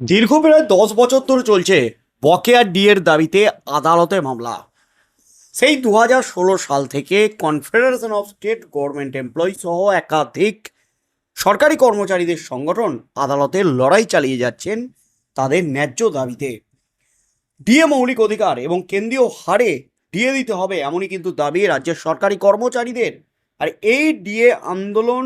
দীর্ঘ প্রায় দশ বছর ধরে চলছে বকেয়া ডিএর দাবিতে আদালতে মামলা। সেই দু হাজার ষোলো সাল থেকে confederation of state government employee সহ একাধিক সরকারি কর্মচারীদের সংগঠন আদালতে লড়াই চালিয়ে যাচ্ছেন তাদের ন্যায্য দাবিতে। ডিএ মৌলিক অধিকার এবং কেন্দ্রীয় হারে ডিএ দিতে হবে এমনই কিন্তু দাবি রাজ্যের সরকারি কর্মচারীদের। আর এই ডিএ আন্দোলন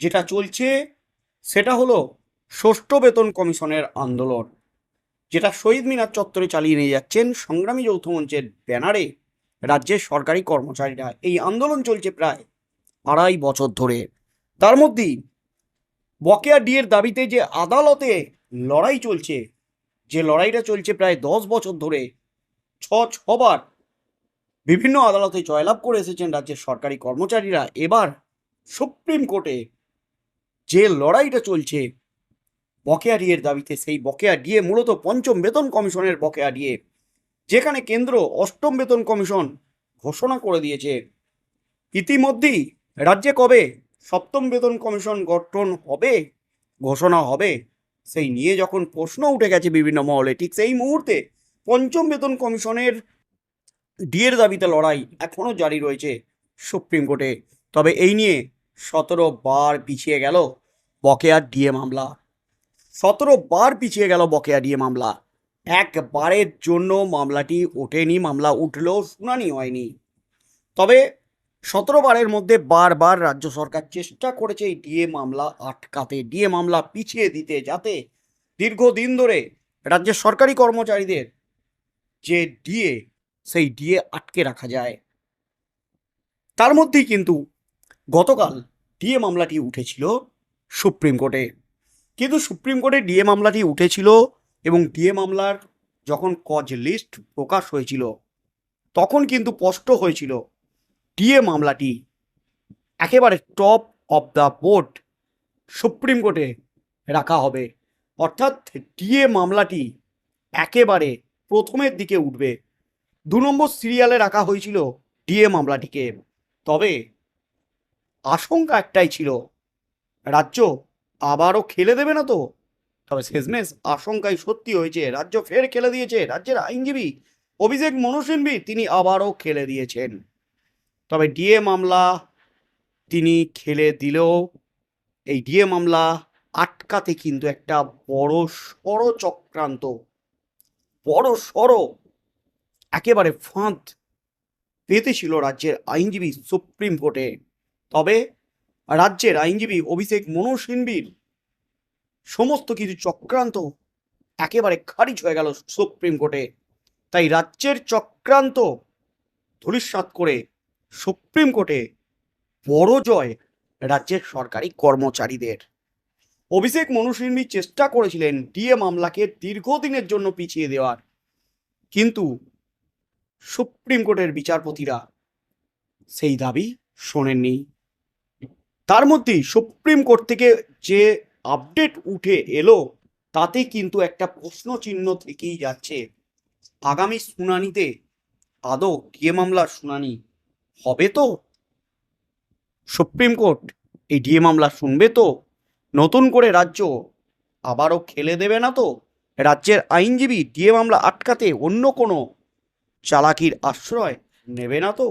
যেটা চলছে, সেটা হলো ষষ্ঠ বেতন কমিশনের আন্দোলন, যেটা শহীদ মিনার চত্বরে চালিয়ে নিয়ে যাচ্ছেন সংগ্রামী যৌথ মঞ্চের ব্যানারে রাজ্যের সরকারি কর্মচারীরা। এই আন্দোলন চলছে প্রায় আড়াই বছর ধরে। তার মধ্যেই বকেয়া ডিএর দাবিতে যে আদালতে লড়াই চলছে, যে লড়াইটা চলছে প্রায় দশ বছর ধরে, ছ ছবার বিভিন্ন আদালতে জয়লাভ করে এসেছেন রাজ্যের সরকারি কর্মচারীরা। এবার সুপ্রিম কোর্টে যে লড়াইটা চলছে বকেয়া ডিএর দাবিতে সেই বকেয়া ডিএ মূলত পঞ্চম বেতন কমিশনের বকেয়া ডিএ যেখানে কেন্দ্র অষ্টম বেতন কমিশন ঘোষণা করে দিয়েছে। ইতিমধ্যেই রাজ্যে কবে সপ্তম বেতন কমিশন গঠন হবে, ঘোষণা হবে, সেই নিয়ে যখন প্রশ্ন উঠে গেছে বিভিন্ন মহলে, ঠিক সেই মুহূর্তে পঞ্চম বেতন কমিশনের ডিএর দাবিতে লড়াই এখনও জারি রয়েছে সুপ্রিম কোর্টে। তবে এই নিয়ে সতেরো বার পিছিয়ে গেল বকেয়া ডিএ মামলা। সতেরো বার পিছিয়ে গেল বকেয়া ডিএ মামলা। একবারের জন্য মামলাটি ওঠেনি, মামলা উঠলেও শুনানি হয়নি। তবে সতেরো বারের মধ্যে বারবার রাজ্য সরকার চেষ্টা করেছে এই ডিএ মামলা আটকাতে, ডিএ মামলা পিছিয়ে দিতে, যাতে দীর্ঘদিন ধরে রাজ্যের সরকারি কর্মচারীদের যে ডিএ, সেই ডিএ আটকে রাখা যায়। তার মধ্যেই কিন্তু গতকাল ডিএ মামলাটি উঠেছিল সুপ্রিম কোর্টে। কিন্তু সুপ্রিম কোর্টে ডিএ মামলাটি উঠেছিল এবং ডিএ মামলার যখন কজ লিস্ট প্রকাশ হয়েছিল, তখন কিন্তু স্পষ্ট হয়েছিল ডিএ মামলাটি একেবারে top of the board supreme কোর্টে রাখা হবে। অর্থাৎ ডিএ মামলাটি একেবারে প্রথমের দিকে উঠবে। দু নম্বর সিরিয়ালে রাখা হয়েছিল ডিএ মামলাটিকে। তবে আশঙ্কা একটাই ছিল, রাজ্য আবারও খেলে দেবে না তো? তবে শেষমেশ আশঙ্কাই সত্যি হয়েছে রাজ্য ফের খেলে দিয়েছে রাজ্যের আইনজীবী অভিষেক মনু তিনি আবারও খেলে দিয়েছেন। তবে ডিএ মামলা তিনি খেলে দিলেও এই ডিএ মামলা আটকাতে কিন্তু একটা বড় সড় চক্রান্ত বড় সড় একেবারে ফাঁদ পেতেছিল রাজ্যের আইনজীবী সুপ্রিম কোর্টে। তবে রাজ্যের আইনজীবী অভিষেক মনু সিংভির সমস্ত কিছু চক্রান্ত একেবারে খারিজ হয়ে গেল সুপ্রিম কোর্টে। তাই রাজ্যের চক্রান্ত ধূলিসাৎ করে সুপ্রিম কোর্টে বড় জয় রাজ্যের সরকারি কর্মচারীদের। অভিষেক মনু চেষ্টা করেছিলেন ডিএ মামলাকে দীর্ঘদিনের জন্য পিছিয়ে দেওয়ার। কিন্তু সুপ্রিম কোর্টের বিচারপতিরা সেই দাবি শোনেননি। তার মধ্যেই সুপ্রিম কোর্ট থেকে যে আপডেট উঠে এলো, তাতে কিন্তু একটা প্রশ্ন চিহ্ন থেকেই যাচ্ছে। আগামী শুনানিতে আদৌ ডিএ মামলার শুনানি হবে তো? সুপ্রিম কোর্ট, এই ডিএ মামলা শুনবে তো? নতুন করে রাজ্য আবারও খেলে দেবে না তো? রাজ্যের আইনজীবী ডিএ মামলা আটকাতে অন্য কোনো চালাকির আশ্রয় নেবে না তো?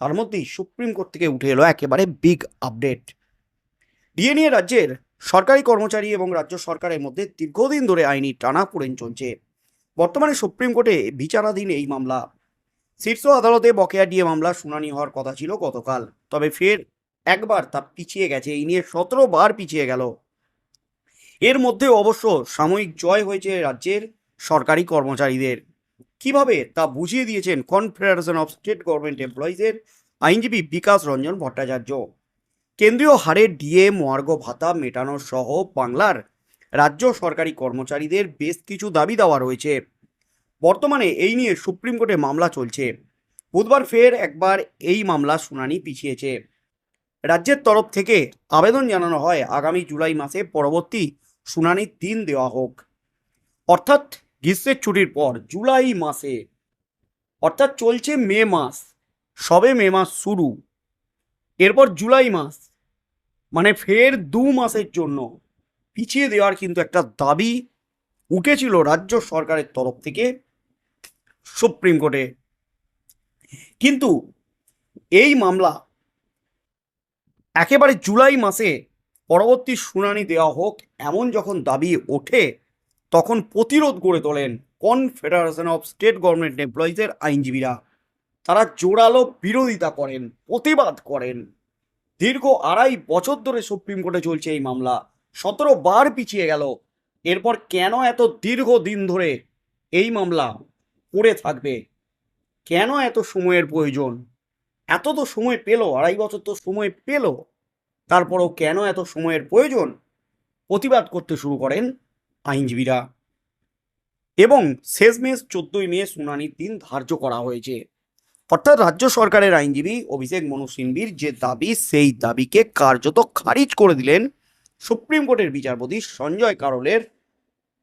তার মধ্যেই সুপ্রিম কোর্ট থেকে উঠে এলো একেবারে বিগ আপডেট ডিএ নিয়ে রাজ্যের সরকারি কর্মচারী এবং রাজ্য সরকারের মধ্যে দীর্ঘদিন ধরে আইনি টানাপোড়েন চলছে। বর্তমানে সুপ্রিম কোর্টে বিচারাধীন এই মামলা। শীর্ষ আদালতে বকেয়া ডিএ মামলা শুনানি হওয়ার কথা ছিল গতকাল, তবে ফের একবার তা পিছিয়ে গেছে। এই নিয়ে সতেরো বার পিছিয়ে গেল। এর মধ্যে অবশ্য সাময়িক জয় হয়েছে রাজ্যের সরকারি কর্মচারীদের। কীভাবে তা বুঝিয়ে দিয়েছেন কনফেডারেশন অফ স্টেট গভর্নমেন্ট এমপ্লয়িজের আইনজীবী বিকাশ রঞ্জন ভট্টাচার্য। কেন্দ্রীয় হারে ডিএ মহার্ঘ ভাতা মেটানো সহ বাংলার রাজ্য সরকারি কর্মচারীদের বেশ কিছু দাবি দেওয়া রয়েছে। বর্তমানে এই নিয়ে সুপ্রিম কোর্টে মামলা চলছে। বুধবার ফের একবার এই মামলা শুনানি পিছিয়েছে। রাজ্যের তরফ থেকে আবেদন জানানো হয় আগামী জুলাই মাসে পরবর্তী শুনানির দিন দেওয়া হোক। অর্থাৎ গ্রীষ্মের ছুটির পর জুলাই মাসে, অর্থাৎ চলছে মে মাস, সবে মে মাস শুরু। এরপর জুলাই মাস মানে ফের দু মাসের জন্য পিছিয়ে দেওয়ার কিন্তু একটা দাবি উঠেছিল রাজ্য সরকারের তরফ থেকে সুপ্রিম কোর্টে। কিন্তু এই মামলা একেবারে জুলাই মাসে পরবর্তী শুনানি দেওয়া হোক, এমন যখন দাবি ওঠে তখন প্রতিরোধ গড়ে তোলেন কনফেডারেশন অফ স্টেট গভর্নমেন্ট এমপ্লয়িজের আইনজীবীরা। তারা জোরালো বিরোধিতা করেন, প্রতিবাদ করেন। দীর্ঘ আড়াই বছর ধরে সুপ্রিম কোর্টে চলছে এই মামলা। সতেরো বার পিছিয়ে গেল। এরপর কেন এত দীর্ঘ দিন ধরে এই মামলা পড়ে থাকবে? কেন এত সময়ের প্রয়োজন? এত তো সময় পেল, আড়াই বছর তো সময় পেল। তারপরও কেন এত সময়ের প্রয়োজন? প্রতিবাদ করতে শুরু করেন আইনজীবীরা। এবং শেষমেশ চোদ্দই মে শুনানির দিন ধার্য করা হয়েছে। অর্থাৎ রাজ্য সরকারের আইনজীবী অভিষেক মনু সিংভির যে দাবি, সেই দাবিকে কার্যত খারিজ করে দিলেন সুপ্রিম কোর্টের বিচারপতি সঞ্জয় কারলের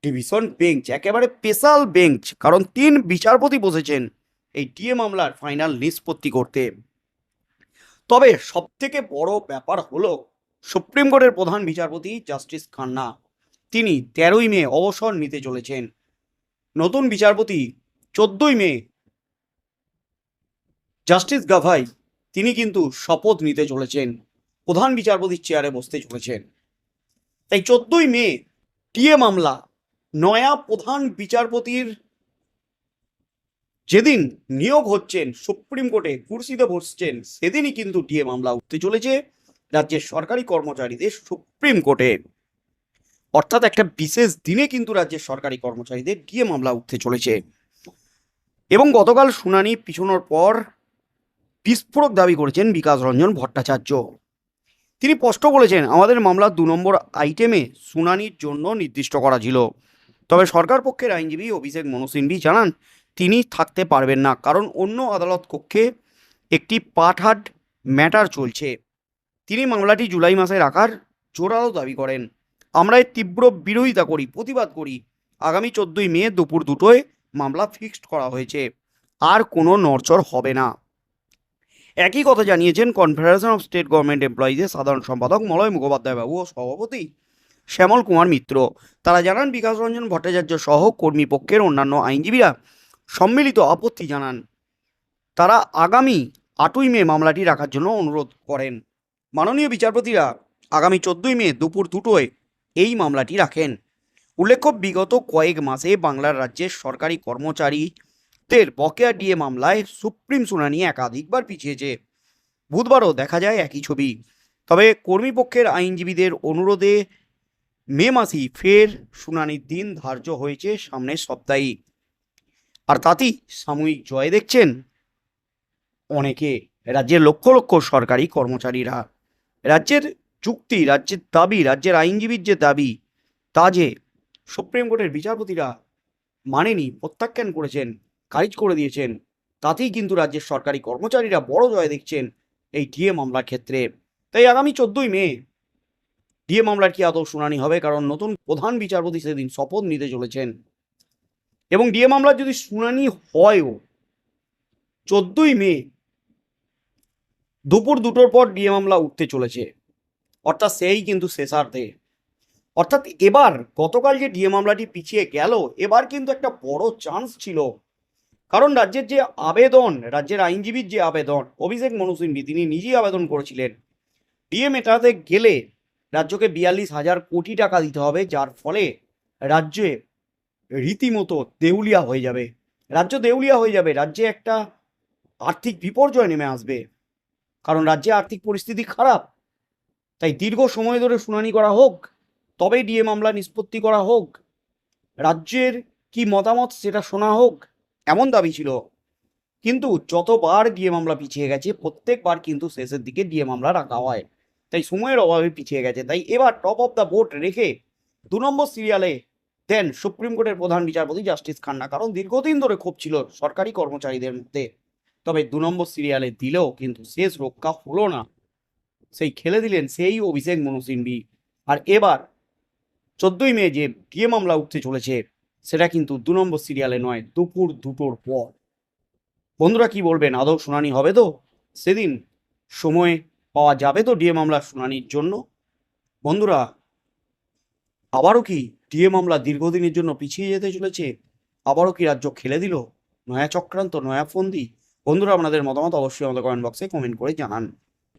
ডিভিশন বেঞ্চ। একেবারে স্পেশাল বেঞ্চ, কারণ তিন বিচারপতি বসেছেন এই ডিএ মামলার ফাইনাল নিষ্পত্তি করতে। তবে সবথেকে বড় ব্যাপার হলো, সুপ্রিম কোর্টের প্রধান বিচারপতি জাস্টিস খান্না তিনি তেরোই মে অবসর নিতে চলেছেন। নতুন বিচারপতি চোদ্দই মে। জাস্টিস গাভাই, তিনি কিন্তু শপথ নিতে চলেছেন। প্রধান বিচারপতির চেয়ারে বসতে চলেছেন। তাই চোদ্দই মে টিএ মামলা, নয়া প্রধান বিচারপতির যেদিন নিয়োগ হচ্ছেন, সুপ্রিম কোর্টে কুর্সিতে বসছেন, সেদিনই কিন্তু ডিএ মামলা উঠতে চলেছে। রাজ্যের সরকারি কর্মচারীদের সুপ্রিম কোর্টে। অর্থাৎ একটা বিশেষ দিনে কিন্তু রাজ্যের সরকারি কর্মচারীদের ডিএ মামলা উঠতে চলেছে। এবং গতকাল শুনানি পিছনোর পর বিস্ফোরক দাবি করেছেন বিকাশ রঞ্জন ভট্টাচার্য। তিনি স্পষ্ট বলেছেন, আমাদের মামলার দু নম্বর আইটেমে শুনানির জন্য নির্দিষ্ট করা ছিল। তবে সরকার পক্ষের আইনজীবী অভিষেক মনু সিংভি জানান, তিনি থাকতে পারবেন না, কারণ অন্য আদালত কক্ষে একটি পাটহাট ম্যাটার চলছে। তিনি মামলাটি জুলাই মাসে রাখার জোরালো দাবি করেন। আমরা এর তীব্র বিরোধিতা করি, প্রতিবাদ করি। আগামী চোদ্দোই মে দুপুর দুটোয় মামলা ফিক্সড করা হয়েছে। আর কোনো নড়চড় হবে না। একই কথা জানিয়েছেন কনফেডারেশন অফ স্টেট গভর্নমেন্ট এমপ্লয়িজের সাধারণ সম্পাদক মলয় মুখোপাধ্যায় বাবু ও সভাপতি শ্যামল কুমার মিত্র। তারা জানান, বিকাশ রঞ্জন ভট্টাচার্য সহ কর্মীপক্ষের অন্যান্য আইনজীবীরা সম্মিলিত আপত্তি জানান। তারা আগামী আটই মে মামলাটি রাখার জন্য অনুরোধ করেন। মাননীয় বিচারপতিরা আগামী চোদ্দই মে দুপুর দুটোয় এই মামলাটি রাখেন। উল্লেখ্য, বিগত কয়েক মাসে বাংলার রাজ্যের সরকারি কর্মচারীদের বকেয়া ডিএ মামলায় সুপ্রিম শুনানি একাধিকবার পিছিয়েছে। বুধবারও দেখা যায় একই ছবি। তবে কর্মীপক্ষের আইনজীবীদের অনুরোধে মে মাসেই ফের শুনানির দিন ধার্য হয়েছে সামনের সপ্তাহেই। আর তাতেই সাময়িক জয় দেখছেন অনেকে। রাজ্যের লক্ষ লক্ষ সরকারি কর্মচারীরা। রাজ্যের চুক্তি, রাজ্যের দাবি, রাজ্যের আইনজীবীর যে দাবি, তা যে সুপ্রিম কোর্টের বিচারপতিরা মানেনি, প্রত্যাখ্যান করেছেন, খারিজ করে দিয়েছেন, তাতেই কিন্তু রাজ্যের সরকারি কর্মচারীরা বড় জয় দেখছেন এই ডিএ মামলার ক্ষেত্রে। তাই আগামী চোদ্দই মে ডিএ মামলার কি আদৌ শুনানি হবে? কারণ নতুন প্রধান বিচারপতি সেদিন শপথ নিতে চলেছেন। এবং ডিএ মামলার যদি শুনানি হয়ও, চোদ্দই মে দুপুর দুটোর পর ডিএ মামলা উঠতে চলেছে। অর্থাৎ সেই কিন্তু শেষার্ধে অর্থাৎ এবার গতকাল যে ডিএ মামলাটি পিছিয়ে গেল, এবার কিন্তু একটা বড় চান্স ছিল। কারণ রাজ্যের যে আবেদন, রাজ্যের আইনজীবীর যে আবেদন, অভিষেক মনু তিনি নিজেই আবেদন করেছিলেন। ডিএ মেটাতে গেলে রাজ্যকে বিয়াল্লিশ হাজার কোটি টাকা দিতে হবে, যার ফলে রাজ্যে রীতিমতো দেউলিয়া হয়ে যাবে। রাজ্য দেউলিয়া হয়ে যাবে, রাজ্যে একটা আর্থিক বিপর্যয় নেমে আসবে। কারণ রাজ্যে আর্থিক পরিস্থিতি খারাপ। তাই দীর্ঘ সময় ধরে শুনানি করা হোক তবে ডিএ মামলা নিষ্পত্তি করা হোক, রাজ্যের কি মতামত সেটা শোনা হোক, এমন দাবি ছিল। কিন্তু যতবার ডিএ মামলা পিছিয়ে গেছে, প্রত্যেকবার কিন্তু শেষের দিকে ডিএ মামলা রাখা হয়। তাই সময়ের অভাবে পিছিয়ে গেছে। তাই এবার টপ অফ দ্য বোর্ড রেখে দু নম্বর সিরিয়ালে দেন সুপ্রিম কোর্টের প্রধান বিচারপতি জাস্টিস খান্না। কারণ দীর্ঘদিন ধরে ক্ষোভ ছিল সরকারি কর্মচারীদের মধ্যে। তবে দু নম্বর সিরিয়ালে দিলেও কিন্তু শেষ রক্ষা হলো না। সেই খেলে দিলেন সেই অভিষেক মনু সিংভি আর এবার চোদ্দই মে যে বিয়ে মামলা উঠতে চলেছে, সেটা কিন্তু দু নম্বর সিরিয়ালে নয়, দুপুর দুটোর পর। বন্ধুরা কি বলবেন? আদৌ শুনানি হবে তো? সেদিন সময় পাওয়া যাবে তো ডিএ মামলার শুনানির জন্য? বন্ধুরা, আবারও কি ডিএ মামলা দীর্ঘদিনের জন্য পিছিয়ে যেতে চলেছে? আবারও কি রাজ্য খেলে দিল? নয়া চক্রান্ত, নয়া ফন্দি? বন্ধুরা, আপনাদের মতামত অবশ্যই আমাদের কমেন্ট বক্সে কমেন্ট করে জানান।